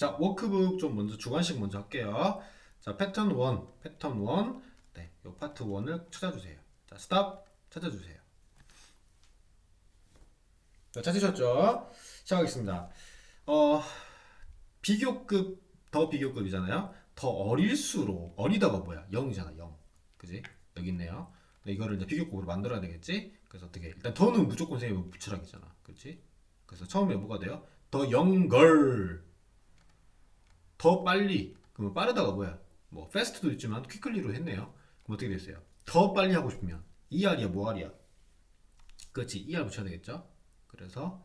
자, 워크북 좀 먼저 주관식 먼저 할게요. 자, 패턴 1, 패턴 1. 네, 요 파트 1을 찾아주세요. 자, 스탑 찾아주세요. 자, 찾으셨죠? 시작하겠습니다. 어, 비교급, 더 비교급이잖아요. 더 어릴수록, 어리다가 뭐야? 0이잖아, 0. 그지? 여기 있네요. 이거를 이제 비교급으로 만들어야 되겠지? 그래서 어떻게, 일단 더는 무조건 생기면 붙이라기잖아. 그렇지? 그래서 처음에 뭐가 돼요? 더 younger. 더 빨리. 그러면 빠르다가 뭐야? 뭐 fast도 있지만 quickly로 했네요. 그럼 어떻게 됐어요? 더 빨리 하고 싶으면 ER이야, 뭐 R이야? 그렇지, ER 붙여야 되겠죠? 그래서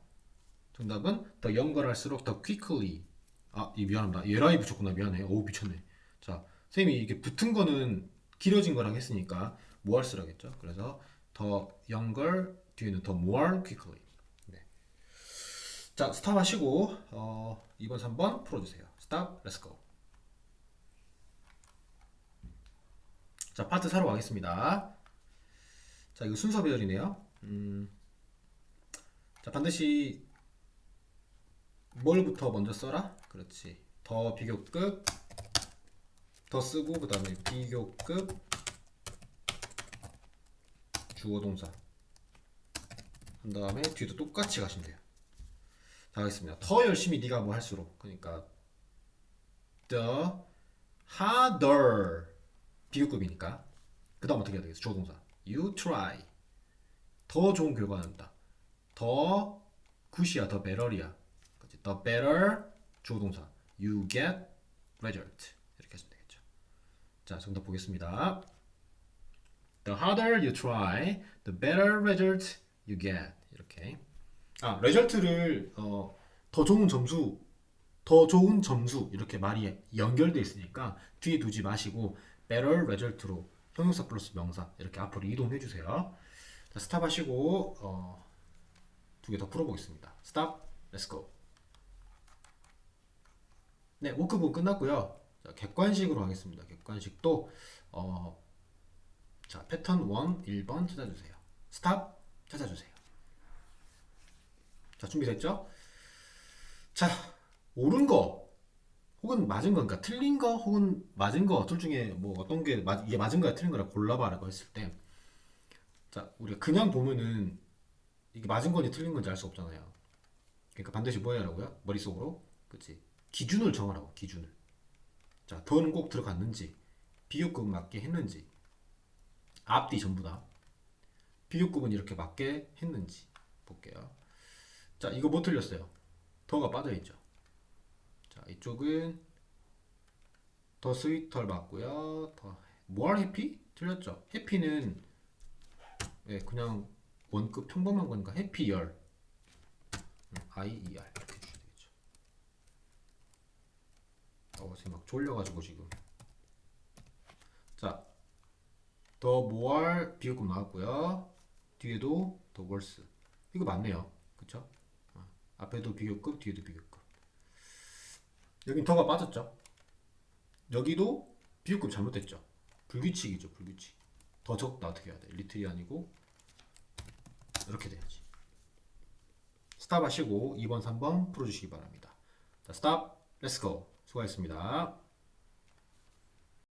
정답은 더 younger 할수록 더 quickly. 아, 이 미안합니다. 예라이 붙였구나. 미안해. 오, 미쳤네. 자, 선생님이 이게 붙은 거는 길어진 거랑 했으니까 more 쓰라겠죠? 그래서 더 younger 뒤에는 더 more quickly. 네. 자, 스탑 하시고 어, 2번, 3번 풀어주세요. 스탑, 렛츠 고. 자, 파트 4로 가겠습니다. 자, 이거 순서 배열이네요. 음, 자, 반드시 뭘부터 먼저 써라? 그렇지. 더 비교급, 더 쓰고, 그 다음에 비교급, 주어 동사. 한 다음에 뒤도 똑같이 가시면 돼요. 자, 하겠습니다. 더 열심히 네가 뭐 할수록. 그러니까, the harder. 비교급이니까. 그 다음 어떻게 해야 되겠어? 주어 동사. You try. 더 좋은 결과가 난다. 더 굿이야, 더 better이야. 그치? The better 주어 동사. You get result. 이렇게 하시면 되겠죠. 자, 정답 보겠습니다. The harder you try, the better result you get. 이렇게. 아, result를 어, 더 좋은 점수, 더 좋은 점수 이렇게 말이 연결돼 있으니까 뒤에 두지 마시고 better result로 형용사 플러스 명사 이렇게 앞으로 이동해 주세요. 자, 스탑 하시고 어, 두 개 더 풀어보겠습니다. 스탑, 렛츠 고. 네, 워크북 끝났고요. 자, 객관식으로 하겠습니다. 객관식도 어, 자, 패턴 1, 1번 찾아주세요. 스탑 찾아주세요. 자, 준비됐죠? 자, 옳은 거 혹은 맞은 거, 그러니까 틀린 거 혹은 맞은 거 둘 중에 뭐 어떤 게 맞, 이게 맞은 거야 틀린 거라 골라봐라고 했을 때, 자, 우리가 그냥 보면은 이게 맞은 건지 틀린 건지 알 수 없잖아요. 그러니까 반드시 뭐 해야 하라고요? 머릿속으로, 그치? 기준을 정하라고, 기준을. 자, 더는 꼭 들어갔는지, 비교급 맞게 했는지, 앞뒤 전부 다 비교급은 이렇게 맞게 했는지 볼게요. 자, 이거 뭐 틀렸어요? 더가 빠져 있죠. 자, 이쪽은 더 스위털 맞고요. 더 more happy 틀렸죠. 해피는 예, 그냥 원급 평범한 거니까 해피 열 I E R 이렇게 주셔야 되겠죠. 어, 지금 막 졸려가지고 지금. 자, 더 more 비교급 나왔고요. 뒤에도 더 worse. 이거 맞네요. 그쵸? 어, 앞에도 비교급, 뒤에도 비교급. 여긴 더가 빠졌죠? 여기도 비교급 잘못됐죠? 불규칙이죠, 불규칙. 더 적다 어떻게 해야 돼? 리틀이 아니고 이렇게 돼야지. 스탑 하시고 2번, 3번 풀어주시기 바랍니다. 자, 스탑, 렛츠고. 수고하셨습니다.